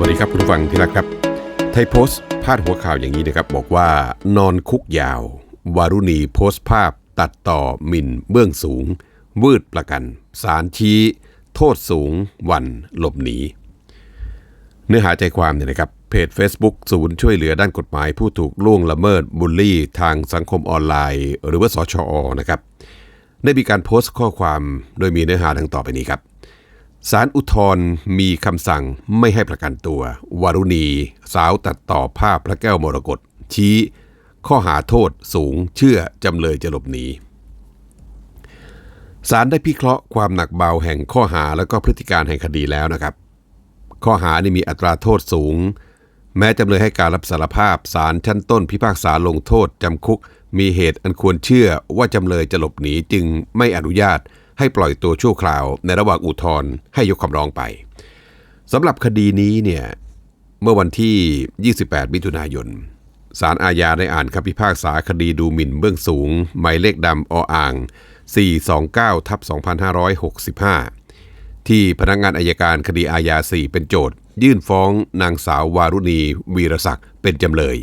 วัสดีครับคุณผู้ฟังที่รักครับ ไทยโพสต์พาดหัวข่าวอย่างนี้นะครับ บอกว่านอนคุกยาว วารุณีโพสต์ภาพตัดต่อหมิ่นเบื้องสูง วืดประกัน สารชี้ โทษสูง วันหลบหนี เนื้อหาใจความเนี่ยนะครับ เพจ Facebook ศูนย์ช่วยเหลือด้านกฎหมายผู้ถูกล่วงละเมิดบูลลี่ ทางสังคมออนไลน์ หรือว่าสชอนะครับ ได้มีการโพสต์ข้อความโดยมีเนื้อหาดังต่อไปนี้ครับ ศาลอุทธรณ์มีคำสั่งไม่ให้ประกันตัว วารุณี สาวตัดต่อภาพพระแก้วมรกตชี้ ข้อหาโทษสูงเชื่อจำเลยจะหลบหนีศาลได้พิเคราะห์ความหนักเบาแห่งข้อหาและก็พฤติการแห่งคดีแล้วนะครับ ข้อหานี่มีอัตราโทษสูง แม้จำเลยให้การรับสารภาพศาลชั้นต้นพิพากษาลงโทษจำคุก มีเหตุอันควรเชื่อว่าจำเลยจะหลบหนีจึงไม่อนุญาต ให้ปล่อยตัวชั่วคราวในระหว่างอุทธรณ์ให้ยกคำร้องไปสำหรับคดีนี้เนี่ยเมื่อวันที่ 28 มิถุนายนศาลอาญาได้อ่านคำพิพากษาคดีดูหมิ่นเบื้องสูง หมายเลขดำออ่าง 429ทับ2565 ที่พนักงานอายการคดีอาญา 4 เป็นโจทย์ยื่นฟ้องนางสาววารุณี วีรศักดิ์เป็นจำเลย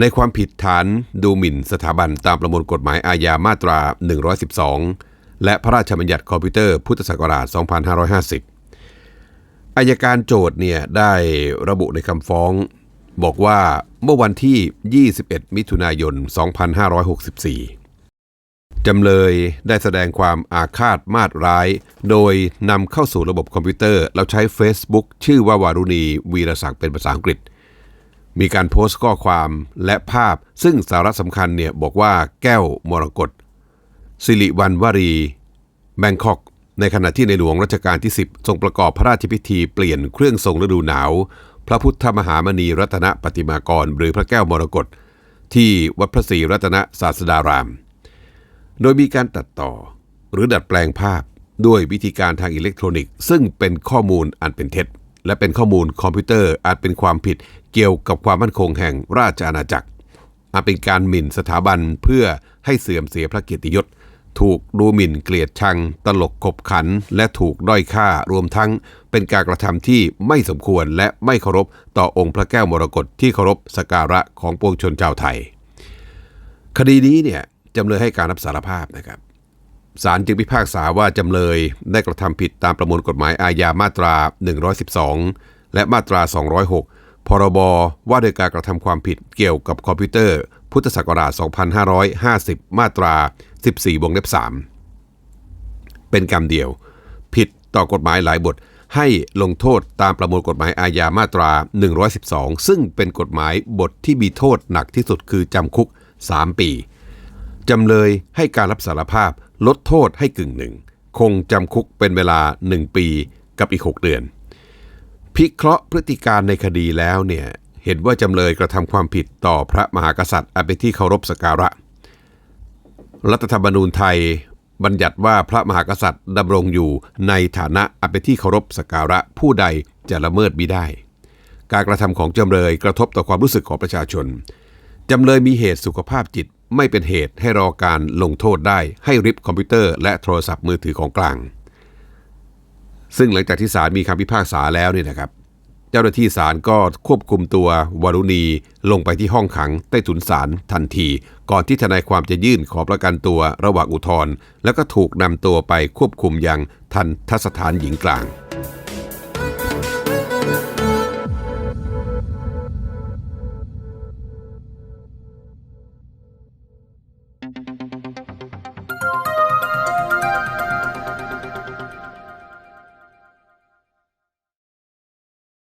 ในความผิดฐานดูหมิ่นสถาบันตามประมวลกฎหมายอาญามาตรา 112 และพระราชบัญญัติคอมพิวเตอร์พุทธศักราช 2550 อายการโจทย์เนี่ยได้ระบุในคำฟ้อง บอกว่าเมื่อวันที่ 21 มิถุนายน 2564 จำเลยได้แสดงความอาฆาตมาดร้าย โดยนำเข้าสู่ระบบคอมพิวเตอร์ แล้วใช้ Facebook ชื่อว่าวารุณีวีรศักดิ์เป็นภาษาอังกฤษมีการโพสต์ข้อความและภาพซึ่งสาระสำคัญเนี่ยบอกว่าแก้วมรกต สิริวัณวรี แบงคอก ในขณะที่ในหลวงรัชกาลที่ 10 ทรงประกอบพระราชพิธีเปลี่ยนเครื่องทรงฤดูหนาว พระพุทธมหามณีรัตนปฏิมากร หรือพระแก้วมรกตที่วัดพระศรีรัตนศาสดาราม โดยมีการตัดต่อ หรือดัดแปลงภาพด้วยวิธีการทางอิเล็กทรอนิกส์ ซึ่งเป็นข้อมูลอันเป็นเท็จ และเป็นข้อมูลคอมพิวเตอร์อาจเป็นความผิดเกี่ยวกับความมั่นคงแห่งราชอาณาจักรอาจเป็นการหมิ่นสถาบันเพื่อให้เสื่อมเสียพระเกียรติยศ ถูกดูหมิ่นเกลียดชัง ตลกขบขัน และถูกด้อยค่ารวมทั้งเป็นการกระทำที่ไม่สมควรและไม่เคารพต่อองค์พระแก้วมรกตที่เคารพสการะของปวงชนชาวไทย คดีนี้เนี่ยจำเลยให้การรับสารภาพนะครับศาลจึงพิพากษาว่าจำเลยได้กระทำผิดตามประมวลกฎหมายอาญามาตรา 112 และมาตรา 206 พรบ ว่าโดยการกระทำความผิดเกี่ยวกับคอมพิวเตอร์ พุทธศักราช 2550 มาตรา 14วงเล็บ3เป็นกรรมเดียว ผิดต่อกฎหมายหลายบทให้ลงโทษตามประมวลกฎหมายอาญามาตรา 112 ซึ่งเป็นกฎหมายบทที่มีโทษหนักที่สุดคือจำคุก 3 ปี จำเลยให้การรับสารภาพลดโทษให้กึ่งหนึ่ง คงจำคุกเป็นเวลา 1 ปีกับอีก 6 เดือน พิเคราะห์พฤติการในคดีแล้วเนี่ย เห็นว่าจำเลยกระทำความผิดต่อพระมหากษัตริย์อันเป็นที่เคารพสกการะ รัฐธรรมนูญไทย บัญญัติว่าพระมหากษัตริย์ดำรงอยู่ในฐานะอันเป็นที่เคารพสกการะผู้ใดจะละเมิดมิได้ การกระทำของจำเลยกระทบต่อความรู้สึกของประชาชน จำเลยมีเหตุสุขภาพจิตไม่เป็นเหตุให้รอการลงโทษได้ให้ริบคอมพิวเตอร์และโทรศัพท์มือถือของกลาง ซึ่งหลังจากที่ศาลมีคำพิพากษาแล้วเนี่ยนะครับ เจ้าหน้าที่ศาลก็ควบคุมตัววารุณีลงไปที่ห้องขังใต้ถุนศาลทันที ก่อนที่ทนายความจะยื่นขอประกันตัวระหว่างอุทธรณ์แล้วก็ถูกนำตัวไปควบคุมยังทันทสถานหญิงกลาง